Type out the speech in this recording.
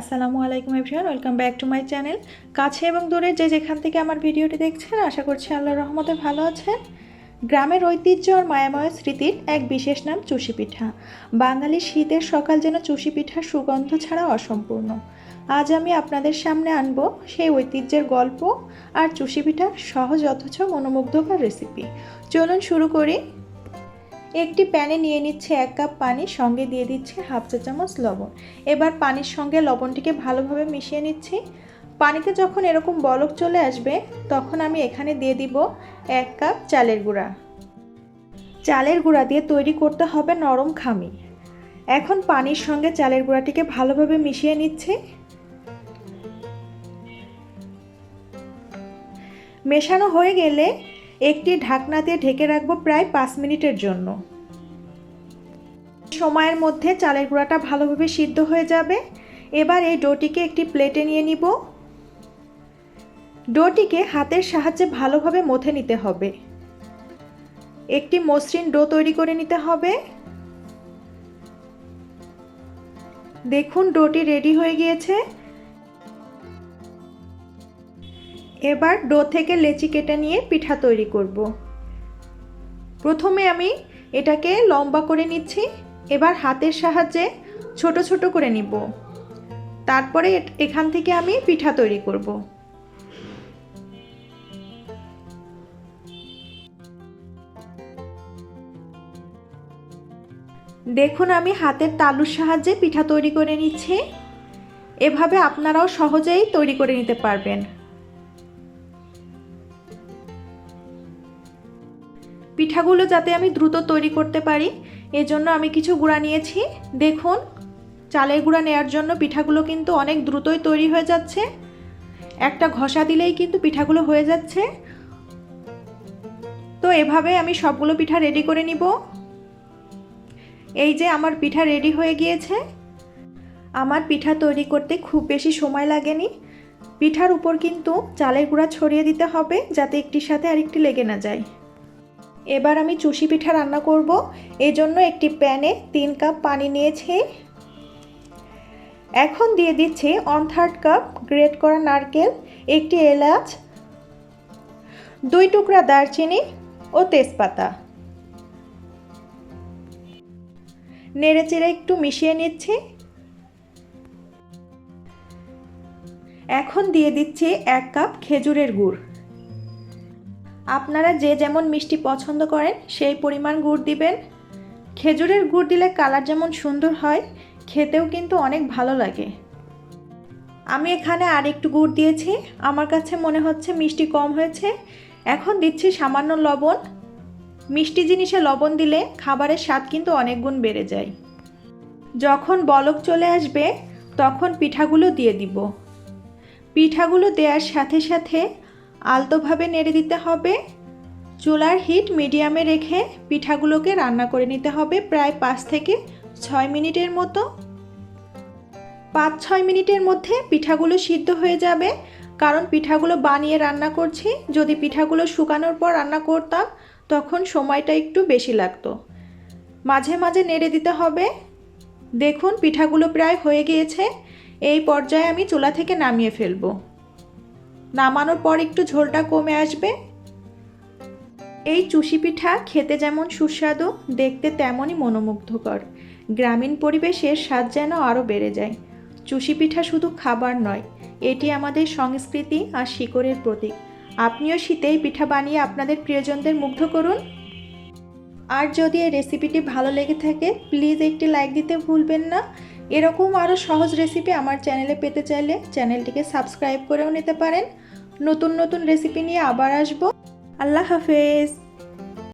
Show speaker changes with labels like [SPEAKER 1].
[SPEAKER 1] আসসালামু আলাইকুম everyone, welcome back to my channel. কাছে এবং দূরে যে যেখান থেকে আমার ভিডিওটি দেখছেন, আশা করছি আল্লাহর রহমতে ভালো আছেন। গ্রামের ঐতিহ্য আর মায়াময় স্মৃতির এক বিশেষ নাম চুষি পিঠা। বাঙালির শীতের সকাল যেন চুষি পিঠার সুগন্ধ ছাড়া অসম্পূর্ণ। আজ আমি আপনাদের সামনে আনব সেই ঐতিহ্যের গল্প আর চুষি পিঠার সহজ অথচ মনোমুগ্ধকর রেসিপি চলুন শুরু করি একটি প্যানে নিয়ে নিচ্ছে এক কাপ পানি, সঙ্গে দিয়ে দিচ্ছে হাফ চা চামচ লবণ। এবার পানির সঙ্গে লবণটিকে ভালোভাবে মিশিয়ে নিচ্ছি। পানিতে যখন এরকম বলক চলে আসবে, তখন আমি এখানে দিয়ে দিব এক কাপ চালের গুঁড়া। চালের গুঁড়া দিয়ে তৈরি করতে হবে নরম খামি। এখন পানির সঙ্গে চালের গুঁড়াটিকে ভালোভাবে মিশিয়ে নিচ্ছি। মেশানো হয়ে গেলে একটি ঢাকনা দিয়ে ঢেকে রাখব প্রায় পাঁচ মিনিটের জন্য। সময়ের মধ্যে চালের গুঁড়াটা ভালোভাবে সিদ্ধ হয়ে যাবে। এবার এই ডোটিকে একটি প্লেটে নিয়ে নিব। ডোটিকে হাতের সাহায্যে ভালোভাবে মথে নিতে হবে। একটি মসৃণ ডো তৈরি করে নিতে হবে। দেখুন ডোটি রেডি হয়ে গিয়েছে। এবার ডো থেকে লেচি কেটে নিয়ে পিঠা তৈরি করব। প্রথমে আমি এটাকে লম্বা করে নিচ্ছি, এবার হাতের সাহায্যে ছোট ছোট করে নিব। তারপরে এখান থেকে আমি পিঠা তৈরি করব। দেখুন আমি হাতের তালুর সাহায্যে পিঠা তৈরি করে নিচ্ছি। এভাবে আপনারাও সহজেই তৈরি করে নিতে পারবেন। পিঠাগুলো যাতে আমি দ্রুত তৈরি করতে পারি, এজন্য আমি কিছু গুঁড়া নিয়েছি। দেখুন, চালের গুঁড়া নেওয়ার জন্য পিঠাগুলো কিন্তু অনেক দ্রুতই তৈরি হয়ে যাচ্ছে। একটা ঘষা দিলেই কিন্তু পিঠাগুলো হয়ে যাচ্ছে। তো এভাবে আমি সবগুলো পিঠা রেডি করে নিব। এই যে আমার পিঠা রেডি হয়ে গিয়েছে। আমার পিঠা তৈরি করতে খুব বেশি সময় লাগেনি। পিঠার উপর কিন্তু চালের গুঁড়া ছড়িয়ে দিতে হবে, যাতে একটির সাথে আরেকটি লেগে না যায়। এবার আমি চুষি পিঠা রান্না করব। এজন্য একটি প্যানে তিন কাপ পানি নিয়েছি। এখন দিয়ে দিচ্ছি ওয়ান থার্ড কাপ গ্রেট করা নারকেল, একটি এলাচ, দুই টুকরা দারচিনি ও তেজপাতা। নেড়েচেড়ে একটু মিশিয়ে নিচ্ছি। এখন দিয়ে দিচ্ছি এক কাপ খেজুরের গুড়। আপনারা যে যেমন মিষ্টি পছন্দ করেন, সেই পরিমাণ গুড় দিবেন। খেজুরের গুড় দিলে কালার যেমন সুন্দর হয়, খেতেও কিন্তু অনেক ভালো লাগে। আমি এখানে আর একটু গুড় দিয়েছি। আমার কাছে মনে হচ্ছে মিষ্টি কম হয়েছে। এখন দিচ্ছি সামান্য লবণ। মিষ্টি জিনিসে লবণ দিলে খাবারের স্বাদ কিন্তু অনেক গুণ বেড়ে যায়। যখন বলক চলে আসবে, তখন পিঠাগুলো দিয়ে দিব। পিঠাগুলো দেওয়ার সাথে সাথে আলতোভাবে নেড়ে দিতে হবে। চুলার হিট মিডিয়ামে রেখে পিঠাগুলোকে রান্না করে নিতে হবে প্রায় পাঁচ থেকে ছয় মিনিটের মতো। পাঁচ ছয় মিনিটের মধ্যে পিঠাগুলো সিদ্ধ হয়ে যাবে। কারণ পিঠাগুলো বানিয়ে রান্না করছি। যদি পিঠাগুলো শুকানোর পর রান্না করতাম, তখন সময়টা একটু বেশি লাগতো। মাঝে মাঝে নেড়ে দিতে হবে। দেখুন, পিঠাগুলো প্রায় হয়ে গিয়েছে। এই পর্যায়ে আমি চুলা থেকে নামিয়ে ফেলব। নামানোর পর একটু ঝোলটা কমে আসবে। এই চুষি পিঠা খেতে যেমন সুস্বাদু, দেখতে তেমনই মনোমুগ্ধকর। গ্রামীণ পরিবেশের স্বাদ যেন আরও বেড়ে যায়। চুষি পিঠা শুধু খাবার নয়, এটি আমাদের সংস্কৃতি আর শিকড়ের প্রতীক। আপনিও শীতেই পিঠা বানিয়ে আপনাদের প্রিয়জনদের মুগ্ধ করুন। আর যদি এই রেসিপিটি ভালো লেগে থাকে, প্লিজ একটি লাইক দিতে ভুলবেন না। এরকম আরও সহজ রেসিপি আমার চ্যানেলে পেতে চাইলে চ্যানেলটিকে সাবস্ক্রাইব করেও নিতে পারেন। নতুন নতুন রেসিপি নিয়ে আবার আসব। আল্লাহ হাফেজ।